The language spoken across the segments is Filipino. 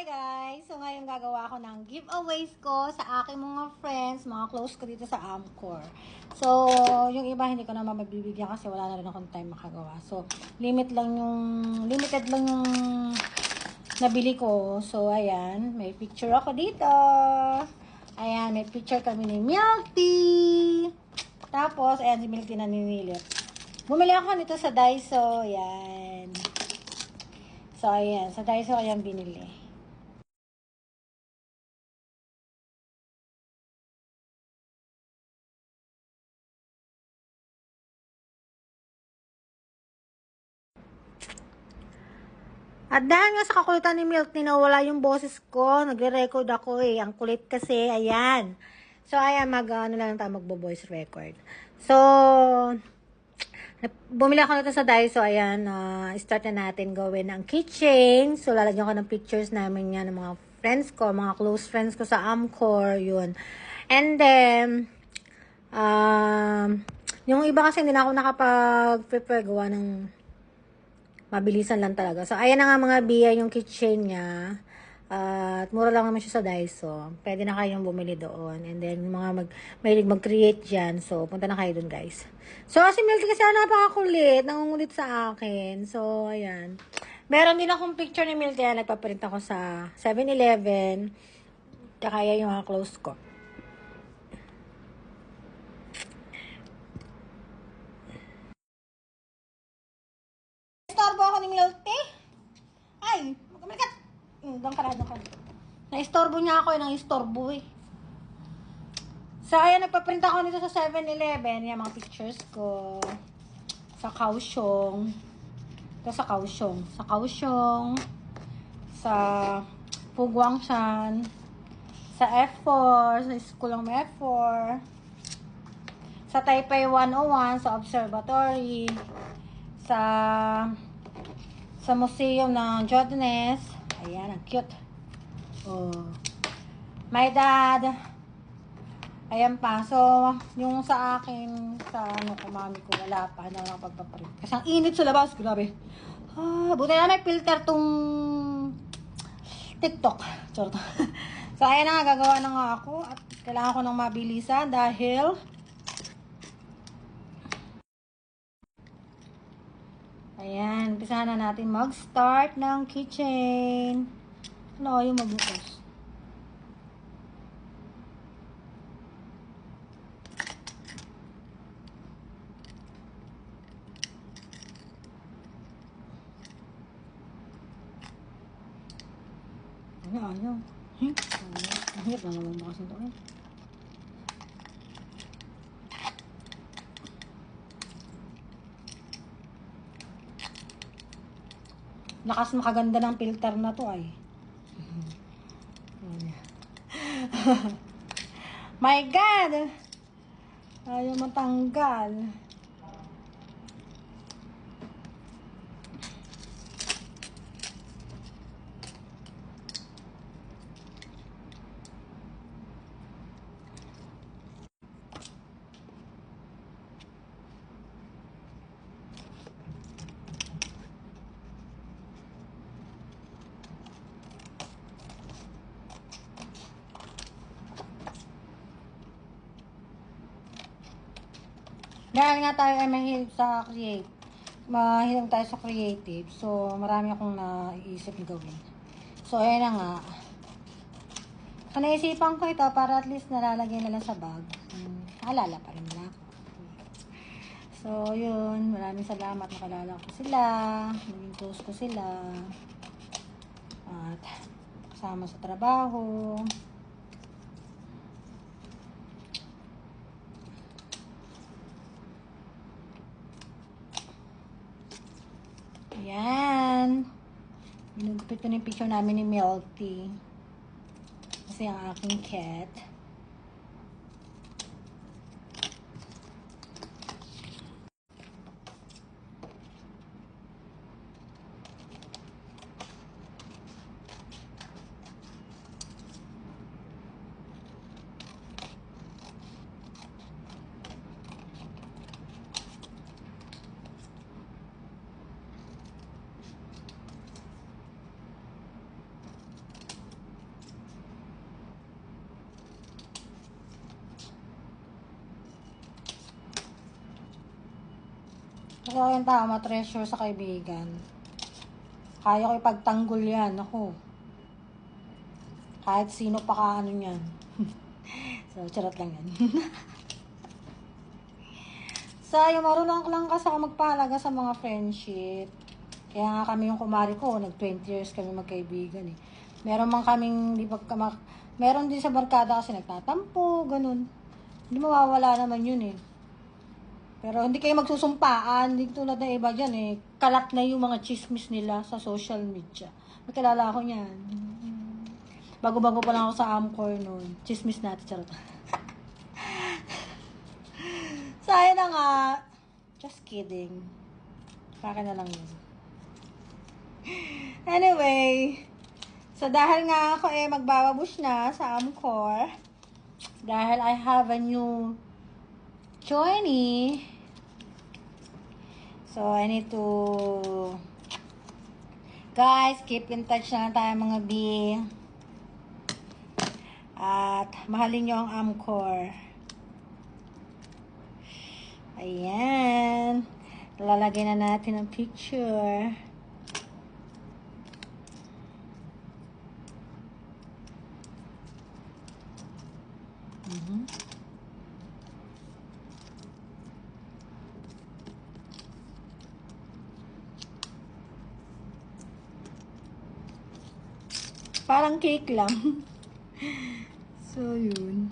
Hi guys! So ngayon gagawa ako ng giveaways ko sa aking mga friends, mga close ko dito sa Amcor. So, yung iba hindi ko naman mabibigyan kasi wala na rin akong time makagawa. So, limit lang yung, limited lang yung nabili ko. So, ayan, may picture ako dito. Ayan, may picture kami ni Milk. Tapos, ayan si Milk Tea naninilit. Bumili ako nito sa Daiso. Ayan. So, ayan. Sa Daiso, ayan binili. At dahil nga sa kakulitan ni Milk, nawala yung boses ko. Nagre-record ako eh. Ang kulit kasi, ayan. So, ayan, mag, ano lang tayo, magbo-voice record. So, bumili ako nito sa Daiso. Ayan, uh, start na natin gawin ang keychain. So, lalagyan ko ng pictures namin yan ng mga friends ko, mga close friends ko sa Amcor, yun. And then, um, yung iba kasi hindi na ako nakapag-prepare gawa ng mabilisan lang talaga. So, ayan na nga mga biya yung keychain niya. At mura lang naman siya sa Daiso. Pwede na kayong bumili doon. And then, mga mag, mahilig mag-create dyan. So, punta na kayo doon, guys. So, si Milky kasi napakakulit. Nangungulit sa akin. So, ayan. Meron din akong picture ni. Kaya nagpaprint ako sa 7-Eleven. Kaya yung mga close ko. Istorbo ako ni Milty. Ay, magkamalikat. Hmm, doon ka na, doon ka na. Na-istorbo niya ako, eh, nang istorbo eh. So, ayan, nagpaprint ako nito sa 7-Eleven. Yan, mga pictures ko. Sa Kaohsiung. Ito sa Kaohsiung. Sa Kaohsiung. Sa Puguangshan. Sa F4. Sa school ng F4. Sa Taipei 101. Sa Observatory. Sa sa museum ng Jordanes. Ayan, ang cute. Oh. My dad. Ayan pa. So, yung sa akin, sa ano ko, mami ko, wala pa. Ano lang pagpaprint. Kasi ang init sa labas. Grabe. Ah, buti na may filter tong TikTok. Charot. so, ayan na nga, gagawa na nga ako. At kailangan ko ng mabilisan dahil Ayan, umpisahan na natin mag-start ng kitchen. Ano yung magbukas? Ano, ayaw. Hmm? Ang hirap na naman bukas nito. Eh. Lakas makaganda ng filter na to ay. My God! Ayaw matanggal. Dahil nga tayo ay mahilig sa create, mahilig tayo sa creative, so marami akong naisip na gawin. So, ayan na nga. So, naisipan ko ito para at least nalalagay na lang sa bag. Hmm, alala pa rin nila ako. So, yun. Maraming salamat. Nakalala ko sila. Naging close ko sila. At kasama sa trabaho. Ayan. Ginugupit ko na yung picture namin ni Milty. Kasi ang aking cat. Ako yung tao, ma-treasure sa kaibigan. Kaya ko ipagtanggol yan, ako. Kahit sino pa ka ano yan. so, charot lang yan. so, yung marunong lang kasi ako magpahalaga sa mga friendship. Kaya nga kami yung kumari ko, nag 20 years kami magkaibigan eh. Meron man kaming, di ba, meron din sa barkada kasi nagtatampo, ganun. Hindi mawawala naman yun eh. Pero hindi kayo magsusumpaan, hindi tulad ng iba dyan eh. Kalat na yung mga chismis nila sa social media. Magkalala ako niyan. Bago-bago pa lang ako sa Amcor noon. Chismis natin, charot. so, ayun na nga. Just kidding. Kaka na lang yun. Anyway, so dahil nga ako eh magbababush na sa Amcor, dahil I have a new joinee, so I need to, guys, keep in touch na lang tayo mga B. At mahalin nyo ang Amcor. Ayan. Lalagay na natin ang picture. Mhm. Parang cake lang. so, yun.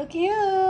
So cute!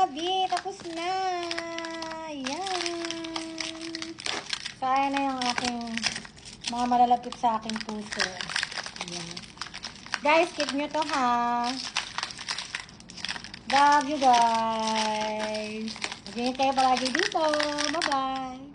Kain na nga mga bi, tapos na. Ayan. Kain na yung aking mga malalapit sa aking puso. Ayan. Guys, keep nyo to ha. Love you guys. Mag-ingat kayo palagi dito. Bye-bye.